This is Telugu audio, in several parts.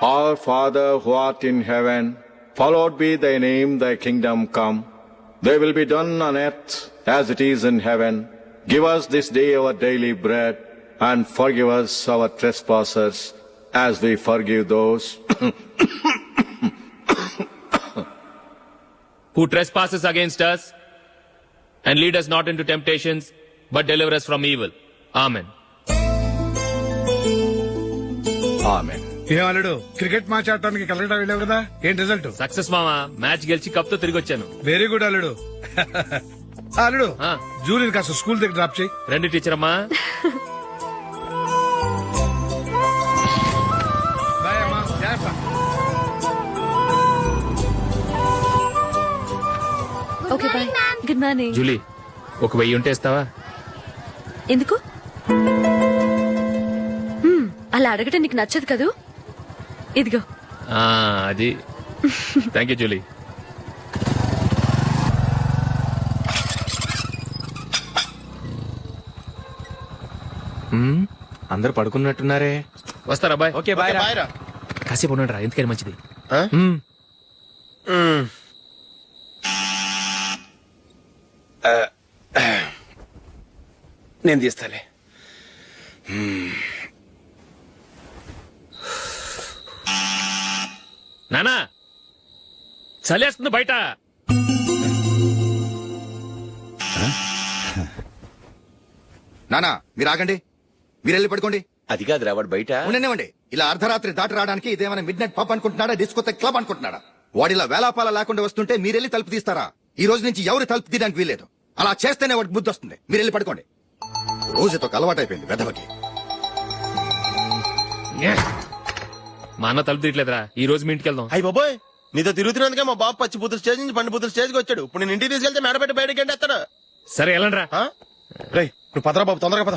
Our Father who art in heaven, hallowed be thy name, thy kingdom come. Thy will be done on earth as it is in heaven. Give us this day our daily bread, and forgive us our trespasses, as we forgive those who trespasses against us, and lead us not into temptations, but deliver us from evil. Amen. Amen. ఏం అల్లుడు? క్రికెట్ మ్యాచ్ ఆడటానికి కలకటా వెళ్ళావు కదా? ఏం రిజల్ట్ సక్సెస్ మామా మ్యాచ్ గెలిచి కప్తో తిరిగి వచ్చాను వెరీ గుడ్ అల్లుడు. ఆ, అల్లుడు ఆ. జూలిని కాస్త స్కూల్ దగ్గర డ్రాప్ చేయి. రండి టీచర్ అమ్మా. బాయ్ అమ్మా జాగ్రత్త. Okay bye good morning Julie ఒక వెయ్యి ఉంటే ఇస్తావా? ఎందుకు? అలా అడగటం నీకు నచ్చదు కదూ? ఇదిగో. ఆ, అది. థ్యాంక్ యూ జూలీ అందరు పడుకున్నట్టున్నారే. వస్తారా బాయ్? ఓకే బాయ్ రా. కాసేపు ఉండండి రా ఎందుకని మంచిది. ఆ? మ్మ్. నేను తీస్తాలే. నానా చలేస్తుంది బయట. నానా మీరు ఆగండి. మీరు వెళ్ళి పడుకోండి. అది కాదురా వాడు బయట. ఉండనివ్వండి. ఇలా అర్ధరాత్రి దాటి రావడానికి ఇదేమైనా మిడ్ నైట్ పబ్ అనుకుంటున్నాడా డిస్కోతే క్లబ్ అనుకుంటున్నాడా? వాడిలా వేలాపాల లేకుండా వస్తుంటే మీరెళ్ళి తలుపు తీస్తారా? ఈ రోజు నుంచి ఎవరు తలుపు తీయడానికి వీల్లేదు. అలా చేస్తేనే వాడికి బుద్ధి వస్తుంది. మీరు వెళ్ళి పడుకోండి. రోజుతో అలవాటైపోయింది వెధవకి. మా అన్న తలుపు తీయట్లేదురా. ఈ రోజు మీ ఇంటికి వెళ్దాం. అయ్యి బాబోయ్ నీతో తిరుగుతున్నందుకే మా బాబు పచ్చి బుద్ధుల స్టేజ్ నుంచి పండు బుద్ధుల స్టేజ్కి వచ్చాడు. ఇప్పుడు నేను ఇంటికి తీసుకెళ్తే మేడపెట్టి బయటకి ఎండేస్తాడు సరే వెళ్ళండి రా నువ్వు పదరా బాబు తొందరగా పద.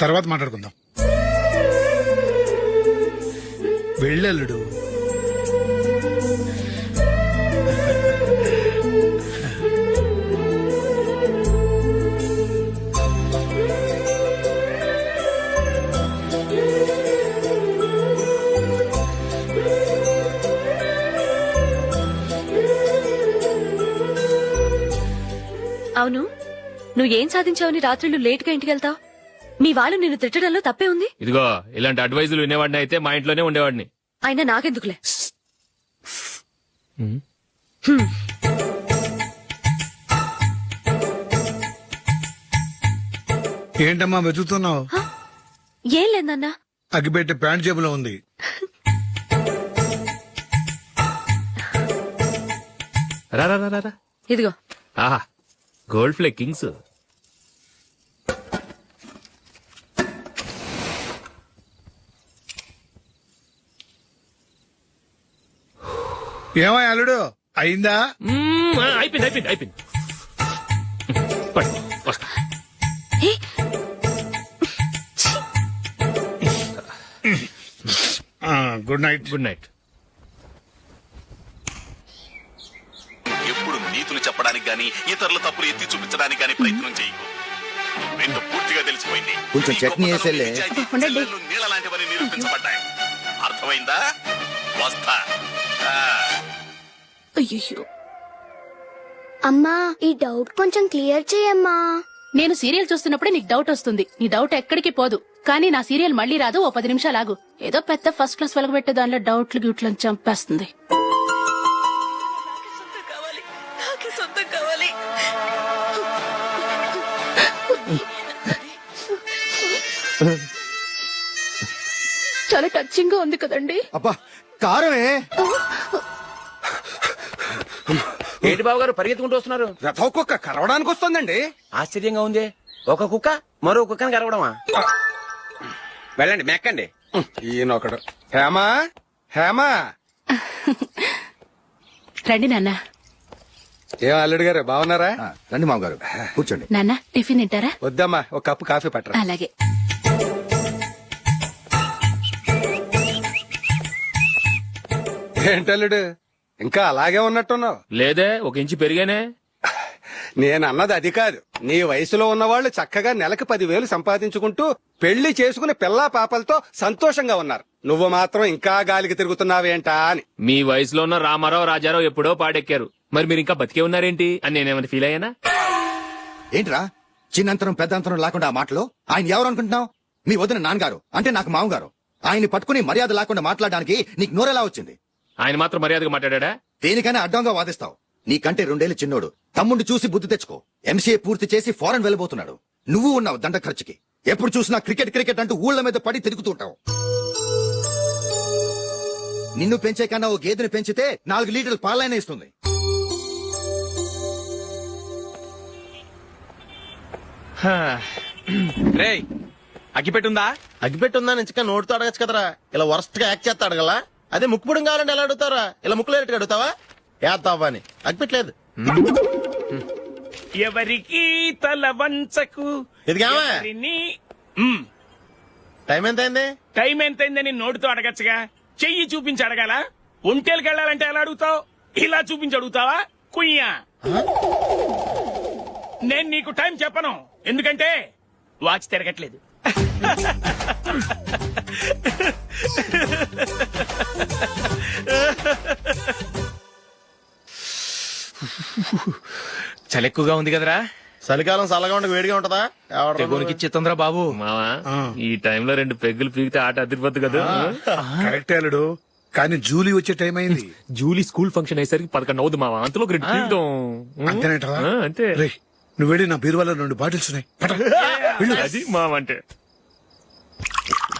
తర్వాత మాట్లాడుకుందాం. వెళ్ళల్లుడు అవును నువ్వు ఏం సాధించావని రాత్రులు లేట్గా ఇంటికి వెళ్తావు? మీ వాళ్ళు నిన్ను తిట్టడంలో తప్పే ఉంది? ఇదిగో ఇలాంటి అడ్వైజులు వినేవాడిని అయితే మా ఇంట్లోనే ఉండేవాడిని. అయినా నాకెందుకులే? ఏంటమ్మా వెతుకుతున్నావు? ఏం లేదన్నా? అగ్గిపెట్టే ప్యాంట్ జేబులో ఉంది. రా రా రా, రా రా. ఇదిగో. ఆహా గోల్డ్ ఫ్లే కింగ్స్. ఏమో అల్లుడు? అయిందా? మ్మ్, ఆ, అయిపోయింది అయిపోయింది అయిపోయింది. పట్టు, వస్తా. Good night. Good night. ఎప్పుడు నీతులు చెప్పడానికి గాని ఇతరుల తప్పులు ఎత్తి చూపించడానికి గాని ప్రయత్నం చేయకు రెండు పూర్తిగా తెలిసిపోయింది. కొంచెం నీ చట్నీ గొప్పతనం, వేసేలే. నిజాయితీ, చెల్లెళ్ళు నీళ్ళ లాంటివని నిరూపించబడ్డాయి. అర్థమైందా? వస్తా. ఆ. అయ్యో అమ్మా ఈ డౌట్ కొంచెం క్లియర్ చేయమ్మా. నేను సీరియల్ చూస్తున్నప్పుడే నీకు డౌట్ వస్తుంది. నీ డౌట్ ఎక్కడికి పోదు. కానీ నా సీరియల్ మళ్ళీ రాదు ఓ పది నిమిషాలు ఆగు. ఏదో పెద్ద ఫస్ట్ క్లాస్ వెలగబెట్టే దానిలో డౌట్లు గ్యూట్లను చంపేస్తుంది. కావాలి నాకే సొంతం కావాలి చాలా టచింగ్గా ఉంది కదండి అబ్బా కారమే. ఏంటి బాబు గారు పరిగెత్తుకుంటూ వస్తున్నారు? రథ కుక్క కరవడానికి వస్తుందండి. ఆశ్చర్యంగా ఉంది. ఒక కుక్క మరో కుక్కని కరవడమా వెళ్ళండి మెక్కండి. ఈయనొకడు. హేమా? హేమా? రండి నాన్న. ఏం అల్లుడు గారు బాగున్నారా? రండి మామగారు. కూర్చోండి. నాన్న టిఫిన్ తింటారా? వద్దమ్మా ఒక కప్పు కాఫీ పట్టరా. అలాగే. ఏంటల్లుడు ఇంకా అలాగే ఉన్నట్టున్నావు. లేదే ఒక ఇంచు పెరిగానే. నేను అన్నది అది కాదు. నీ వయసులో ఉన్నవాళ్ళు చక్కగా నెలకు పదివేలు సంపాదించుకుంటూ పెళ్ళి చేసుకుని పిల్లా పాపలతో సంతోషంగా ఉన్నారు. నువ్వు మాత్రం ఇంకా గాలికి తిరుగుతున్నావేంటా అని. మీ వయసులో ఉన్న రామారావు రాజారావు ఎప్పుడో పాడెక్కారు. మరి మీరు ఇంకా బతికే ఉన్నారేంటి? అని నేనేమైనా ఫీల్ అయ్యానా? ఏంట్రా? చిన్నంతరం పెద్దంతరం లేకుండా ఆ మాటలు? ఆయన ఎవరు అనుకుంటున్నావు మీ వదిన నాన్నగారు అంటే నాకు మామగారు. ఆయన్ని పట్టుకుని మర్యాద లేకుండా మాట్లాడడానికి నీకు నోరెలా వచ్చింది? ఆయన మాత్రం మర్యాదగా మాట్లాడా? దేనికైనా అడ్డంగా వాదిస్తావు. నీకంటే రెండేళ్ళ చిన్నోడు. తమ్ముడు చూసి బుద్ధి తెచ్చుకో. ఎంసీఏ పూర్తి చేసి ఫారెన్ వెళ్ళబోతున్నాడు. నువ్వు ఉన్నావు దండ ఖర్చుకి. ఎప్పుడు చూసినా క్రికెట్ క్రికెట్ అంటూ ఊళ్ళ మీద పడి తిరుగుతుంటావు. నిన్ను పెంచే కన్నా ఓ గేదెని పెంచితే నాలుగు లీటర్లు పాలైన ఇస్తుంది. రే అగ్గిపెట్టుందా? అగ్గిపెట్టుందా నుంచి నోటితో అడగచ్చు కదరా. ఇలా వరస్ట్గా యాక్ట్ చేస్తా అడగలా అదే ముక్కుపుడం కావాలంటే ఎలా అడుగుతారా ఇలా ముక్కులు ఎట్టుగా అడుగుతావా? ఏత్తావా అని. అగ్గిపెట్టలేదు. ఎవరికి తల వంచకు. టైం ఎంత అయింది టైం ఎంతైందని నోటితో అడగచ్చుగా. చెయ్యి చూపించి అడగాల? ఒంటేలకు వెళ్ళాలంటే ఎలా అడుగుతావు? ఇలా చూపించి అడుగుతావా? కుయ్యా. నేను నీకు టైం చెప్పను. ఎందుకంటే వాచ్ తిరగట్లేదు. చలి ఎక్కువగా ఉంది కదరా. చలికాలం చల్లగా ఉండి వేడిగా ఉంటదా? ఎవడ్రా తెగోనికి ఇచ్చేతుందిరా బాబు. మావా ఈ టైంలో రెండు పెగ్గులు పీకితే ఆట అదిరిపోద్దు కదా. కరెక్ట్ అల్లుడు. కానీ జూలీ వచ్చే టైం అయింది. జూలీ స్కూల్ ఫంక్షన్ అయ్యేసరికి పదకొండు అవుదు మావా. అంతలో ఒక రెండు పీకుతాం అంతేనేటవా ఆ, అంతే. నువ్వు వెళ్ళి నా బీరువాలో రెండు బాటిల్స్ ఉన్నాయి. అది మావ అంటే. ఆహా. Cheers.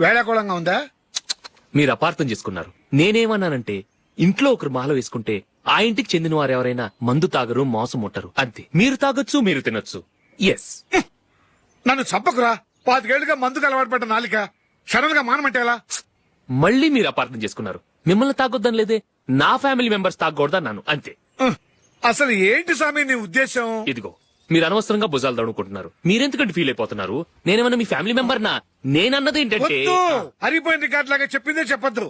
వేళాకోళంగా ఉందా? మీరు అపార్థం చేసుకున్నారు. నేనేమన్నానంటే ఇంట్లో ఒకరు మాల వేసుకుంటే ఆ ఇంటికి చెందిన వారు ఎవరైనా మందు తాగరు మాంసం ముట్టరు. అంతే. మీరు తాగొచ్చు మీరు తినొచ్చు. ఎస్ నన్ను చంపకురా. పాతికేళ్ళుగా మందుకు అలవాటు పడ్డ నాలిక. సడన్గా మానమంటే ఎలా? మళ్ళీ మీరు అపార్థం చేసుకున్నారు. మిమ్మల్ని తాగొద్దని లేదే నా ఫ్యామిలీ మెంబర్స్ తాగకూడదన్నాను. అంతే. అసలు ఏంటి స్వామి నీ ఉద్దేశం? ఇదిగో మీరు అనవసరంగా భుజాలు దడుకుంటున్నారు మీరెందుకంటే ఫీల్ అయిపోతున్నారు? నేనేమన్నా మీ ఫ్యామిలీ మెంబర్ నా నేనన్నది ఏంటంటే వద్దు! హరిపోయిన రికార్డ్ లాగా చెప్పిందే చెప్పొద్దు.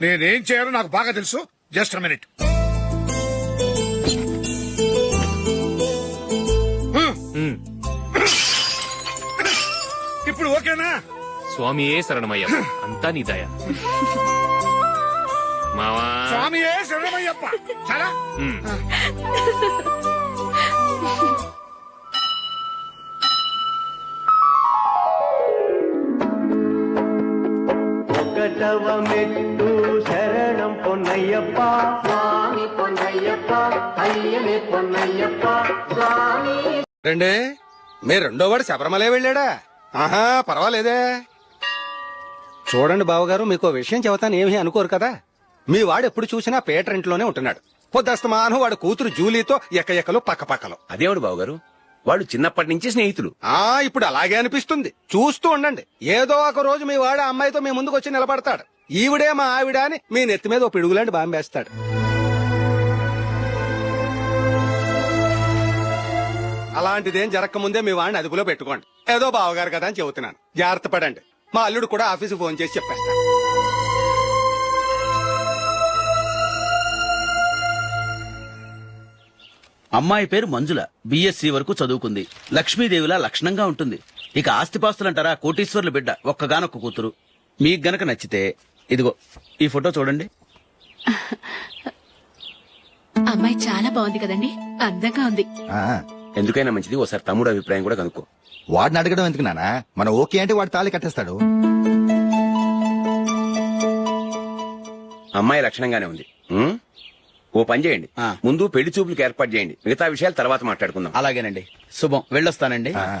నేనేం చేయాలో నాకు బాగా తెలుసు. జస్ట్ మినిట్ ఉమ్, ఇప్పుడు ఓకేనా? స్వామి ఏ శరణమయ్య అంతా నీ దయ. మావా. స్వామియే శరణమయ్యప్ప. చాలా? ఉమ్. మెట్టు శరణం పొన్నయ్యప్ప. స్వామి పొన్నయ్యప్ప అయ్యనే పొన్నయ్యప్ప స్వామి. రండి. మీ రెండో వాడు శబరిమలే వెళ్ళాడా? ఆహా పర్వాలేదే. చూడండి బావగారు మీకు ఓ విషయం చెబుతాను ఏమీ అనుకోరు కదా? మీ వాడు ఎప్పుడు చూసినా పేటర్ ఇంట్లోనే ఉంటున్నాడు. పొద్దస్తమానం వాడు కూతురు జూలీతో ఎక్క ఎక్కలు పక్క పక్కలు అదేవిడు బావగారు? వాళ్ళు చిన్నప్పటి నుంచి స్నేహితులు. ఆ ఇప్పుడు అలాగే అనిపిస్తుంది. చూస్తూ ఉండండి. ఏదో ఒక రోజు మీ వాడు ఆ అమ్మాయితో మీ ముందుకు వచ్చి నిలబడతాడు. ఈవిడే మా ఆవిడ అని మీ నెత్తి మీద ఓ పిడుగులాంటి బాంబేస్తాడు అలాంటిదేం జరగకముందే మీ వాడిని అదుపులో పెట్టుకోండి. ఏదో బావగారు కదా అని చెబుతున్నాను. జాగ్రత్త పడండి. మా అల్లుడు కూడా ఆఫీసు ఫోన్ చేసి చెప్పేస్తాను అమ్మాయి పేరు మంజుల. బిఎస్సి వరకు చదువుకుంది. లక్ష్మీదేవిలా లక్షణంగా ఉంటుంది. ఇక ఆస్తిపాస్తులంటారా కోటీశ్వర్ల బిడ్డ ఒక్కగానొక్క కూతురు. మీకు గనక నచ్చితే ఇదిగో ఈ ఫోటో చూడండి. అమ్మాయి చాలా బాగుంది కదండి అందంగా ఉంది. ఆ, ఎందుకైనా మంచిది ఓసారి తమ్ముడు అభిప్రాయం కూడా కనుక్కో. వాడిని అడగడం ఎందుకు నానా? మనం ఓకే అంటే వాడు తాళి కట్టేస్తాడు. అమ్మాయి లక్షణంగానే ఉంది? ఓ పని చేయండి. ఆ. ముందు పెళ్ళి చూపులకు ఏర్పాటు చేయండి. మిగతా విషయాలు తర్వాత మాట్లాడుకుందాం. అలాగేనండి. శుభం. వెళ్ళొస్తానండి. ఆ,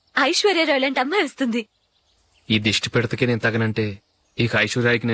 ఐశ్వర్యరాయ్ లాంటి అమ్మాయి వస్తుంది. ఈ దిష్టి పెడతకే నేను తగనంటే ఇక ఐశ్వర్యానికి నేను